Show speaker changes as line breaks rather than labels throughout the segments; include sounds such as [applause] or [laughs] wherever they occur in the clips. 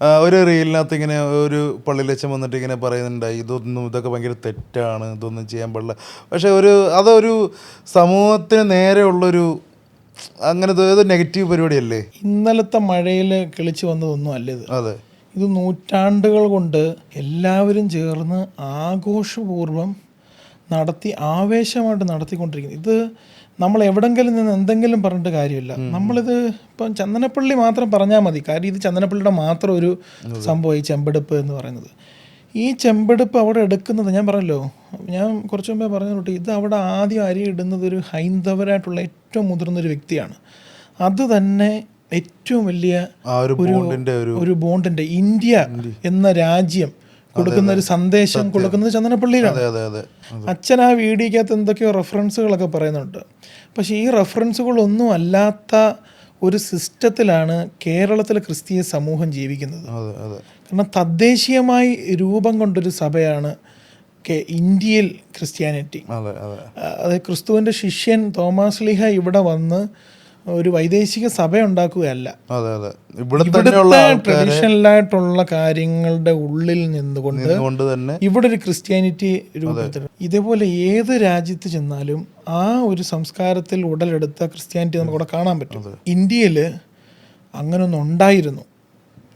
ഒരു റീലിനകത്ത് ഇങ്ങനെ ഒരു പള്ളിയിലച്ചൻ വന്നിട്ട് ഇങ്ങനെ പറയുന്നുണ്ടായി ഇതൊന്നും ഇതൊക്കെ ഭയങ്കര തെറ്റാണ് ഇതൊന്നും ചെയ്യാൻ പാടില്ല. പക്ഷേ ഒരു അതൊരു സമൂഹത്തിന് നേരെയുള്ളൊരു അങ്ങനത്തെ ഏത് നെഗറ്റീവ് പരിപാടിയല്ലേ?
ഇന്നലത്തെ മഴയിൽ കിളിച്ചു വന്നതൊന്നും അല്ല ഇത്.
അതെ.
ഇത് നൂറ്റാണ്ടുകൾ കൊണ്ട് എല്ലാവരും ചേർന്ന് ആഘോഷപൂർവം നടത്തി ആവേശമായിട്ട് നടത്തിക്കൊണ്ടിരിക്കുന്നത് ഇത് നമ്മൾ എവിടെങ്കിലും നിന്ന് എന്തെങ്കിലും പറഞ്ഞിട്ട് കാര്യമില്ല. നമ്മളിത് ഇപ്പം ചന്ദനപ്പള്ളി മാത്രം പറഞ്ഞാൽ മതി. കാര്യം ഇത് ചന്ദനപ്പള്ളിയുടെ മാത്രം ഒരു സംഭവം ഈ ചെമ്പെടുപ്പ് എന്ന് പറയുന്നത്. ഈ ചെമ്പെടുപ്പ് അവിടെ എടുക്കുന്നത് ഞാൻ പറഞ്ഞല്ലോ. ഞാൻ കുറച്ച് മുമ്പേ പറഞ്ഞ കൂട്ടി ഇത് അവിടെ ആദ്യം അരി ഇടുന്നത് ഒരു ഹൈന്ദവരായിട്ടുള്ള ഏറ്റവും മുതിർന്നൊരു വ്യക്തിയാണ്. അത് തന്നെ ഏറ്റവും വലിയ
ഒരു ഒരു
ഒരു ബോണ്ടിന്റെ ഇന്ത്യ. എന്ന രാജ്യം കൊടുക്കുന്ന ഒരു സന്ദേശം കൊടുക്കുന്നത് ചന്ദനപ്പള്ളിയിലാണ്. അച്ഛൻ ആ വീഡിയോക്കകത്ത് എന്തൊക്കെയോ റെഫറൻസുകളൊക്കെ പറയുന്നുണ്ട്. പക്ഷേ ഈ റെഫറൻസുകളൊന്നും അല്ലാത്ത ഒരു സിസ്റ്റത്തിലാണ് കേരളത്തിലെ ക്രിസ്തീയ സമൂഹം ജീവിക്കുന്നത്. കാരണം തദ്ദേശീയമായി രൂപം കൊണ്ടൊരു സഭയാണ് കെ- ഇന്ത്യയിൽ ക്രിസ്ത്യാനിറ്റി.
അതെ അതെ.
അത് ക്രിസ്തുവിന്റെ ശിഷ്യൻ തോമാസ് ലിഹ ഇവിടെ വന്ന് ഒരു വൈദേശിക സഭ ഉണ്ടാക്കുകയല്ല.
അതെ ആയിട്ടുള്ള
ഇവിടുത്തെ ട്രഡീഷണലായിട്ടുള്ള കാര്യങ്ങളുടെ ഉള്ളിൽ നിന്നുകൊണ്ട്
കൊണ്ട് തന്നെ
ഇവിടെ ഒരു ക്രിസ്ത്യാനിറ്റി രൂപത്തിൽ ഇതേപോലെ ഏത് രാജ്യത്ത് ചെന്നാലും ആ ഒരു സംസ്കാരത്തിൽ ഉടലെടുത്ത ക്രിസ്ത്യാനിറ്റി നമുക്ക് ഇവിടെ കാണാൻ പറ്റും. ഇന്ത്യയിൽ അങ്ങനൊന്നും ഉണ്ടായിരുന്നു.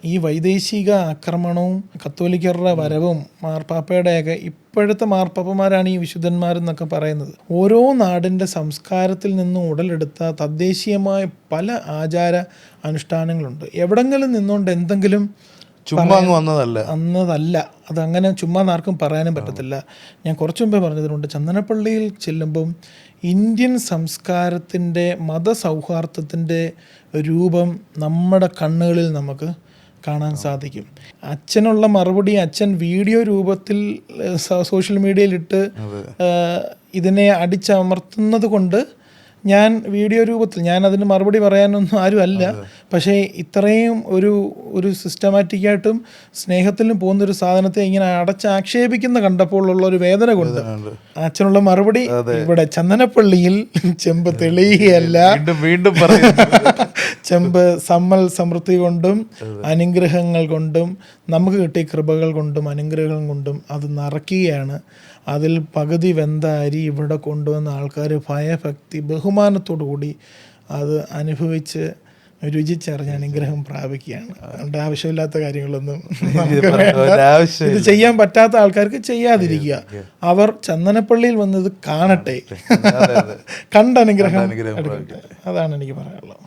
ഈ വൈദേശിക ആക്രമണവും കത്തോലിക്കരുടെ വരവും മാർപ്പാപ്പയുടെയൊക്കെ ഇപ്പോഴത്തെ മാർപ്പാപ്പമാരാണ് ഈ വിശുദ്ധന്മാരെന്നൊക്കെ പറയുന്നത്. ഓരോ നാടിന്റെ സംസ്കാരത്തിൽ നിന്നും ഉടലെടുത്ത തദ്ദേശീയമായ പല ആചാര അനുഷ്ഠാനങ്ങളുണ്ട്. എവിടെങ്കിലും നിന്നുകൊണ്ട് എന്തെങ്കിലും
ചുമ്മാ വന്നതല്ല.
വന്നതല്ല. അതങ്ങനെ ചുമ്മാ ആർക്കും പറയാനും പറ്റത്തില്ല. ഞാൻ കുറച്ചു മുമ്പേ പറഞ്ഞതിനുണ്ട് ചന്ദനപ്പള്ളിയിൽ ചെല്ലുമ്പം ഇന്ത്യൻ സംസ്കാരത്തിന്റെ മതസൗഹാർദ്ദത്തിന്റെ രൂപം നമ്മുടെ കണ്ണുകളിൽ നമുക്ക് കാണാൻ സാധിക്കും. അച്ഛനുള്ള മറുപടി അച്ഛൻ വീഡിയോ രൂപത്തിൽ സോഷ്യൽ മീഡിയയിലിട്ട് ഇതിനെ അടിച്ചമർത്തുന്നത് കൊണ്ട് ഞാൻ വീഡിയോ രൂപത്തിൽ ഞാൻ അതിന് മറുപടി പറയാനൊന്നും ആരും അല്ല. പക്ഷേ ഇത്രയും ഒരു ഒരു സിസ്റ്റമാറ്റിക്കായിട്ടും സ്നേഹത്തിലും പോകുന്ന ഒരു സാധനത്തെ ഇങ്ങനെ അടച്ചാക്ഷേപിക്കുന്ന കണ്ടപ്പോൾ ഉള്ള ഒരു വേദന കൊണ്ട് അച്ഛനുള്ള മറുപടി ഇവിടെ ചന്ദനപ്പള്ളിയിൽ ചെമ്പ് തെളിയുകയല്ല.
വീണ്ടും [laughs]
ചെമ്പ് സമ്മൽ സമൃദ്ധി കൊണ്ടും അനുഗ്രഹങ്ങൾ കൊണ്ടും നമുക്ക് കിട്ടിയ കൃപകൾ കൊണ്ടും അനുഗ്രഹങ്ങൾ കൊണ്ടും അത് നിറയ്ക്കുകയാണ്. അതിൽ പകുതി വെന്ത അരി ഇവിടെ കൊണ്ടുവന്ന ആൾക്കാർ ഭയഭക്തി ബഹുമാനത്തോടു കൂടി അത് അനുഭവിച്ച് രുചിച്ചറിഞ്ഞ് അനുഗ്രഹം പ്രാപിക്കുകയാണ്. അതുകൊണ്ട് ആവശ്യമില്ലാത്ത കാര്യങ്ങളൊന്നും [laughs] ഇത് ചെയ്യാൻ പറ്റാത്ത ആൾക്കാർക്ക് ചെയ്യാതിരിക്കുക. അവർ ചന്ദനപ്പള്ളിയിൽ വന്നത് കാണട്ടെ. കണ്ടനുഗ്രഹം
അനുഗ്രഹം
അതാണ് എനിക്ക് പറയാനുള്ളത്.